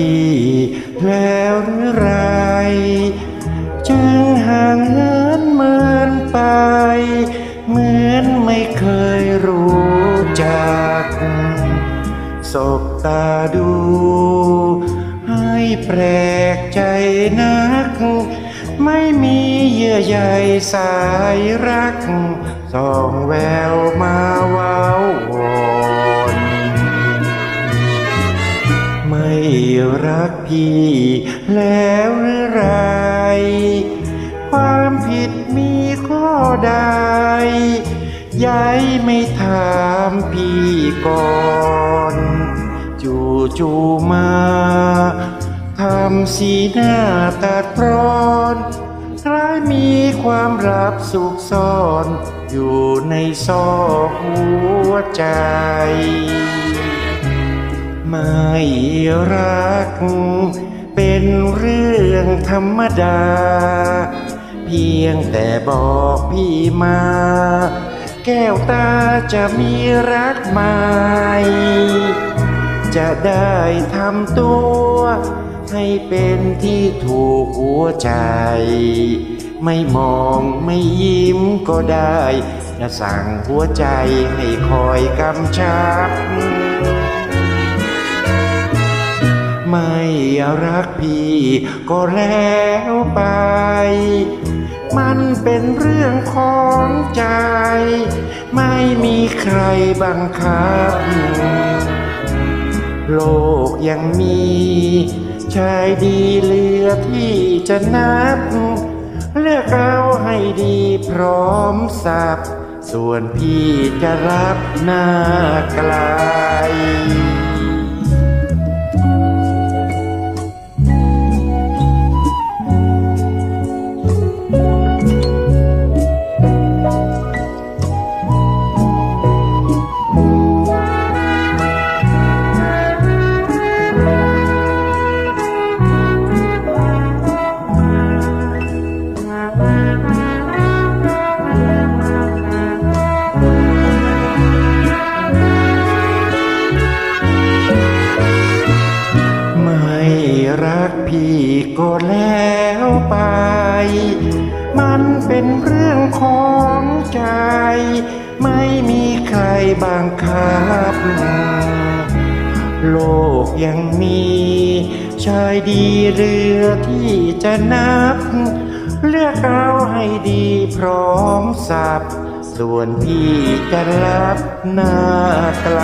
พี่แล้วหรือไร จึงห่างเหินเหมือนไป เหมือนไม่เคยรู้จักสบตาดู ให้แปลกใจนัก ไม่มีเยื่อใยสายรักส่องแววมาว้าว รักพี่แล้วหรือไร ความผิดมีข้อใดย้ายไม่ถามพี่ก่อนจู่จู่ๆมาทำสีหน้าตัดร้อนคล้ายมีความลับสุกซ่อน อยู่ในซอกหัวใจ ไม่รัก เป็นเรื่องธรรมดา เพียงแต่บอกพี่มา แก้วตาจะมีรักใหม่จะได้ทำตัว ให้เป็นที่ถูกหัวใจ ไม่มองไม่ยิ้มก็ได้จะสั่งหัวใจให้คอยกำชับ รักพี่ก็แล้วไป มันเป็นเรื่องของใจ ไม่มีใครบังคับ โลกยังมีชายดีเหลือที่จะนับ เลือกเอาให้ดีพร้อมสับ ส่วนพี่จะรับหน้าไกล พี่ก็แล้วไป มันเป็นเรื่องของใจ ไม่มีใครบังคับ โลกยังมีชายดีเรือที่จะนับ เลือกเอาให้ดีพร้อมสับ ส่วนพี่จะรับหน้าไกล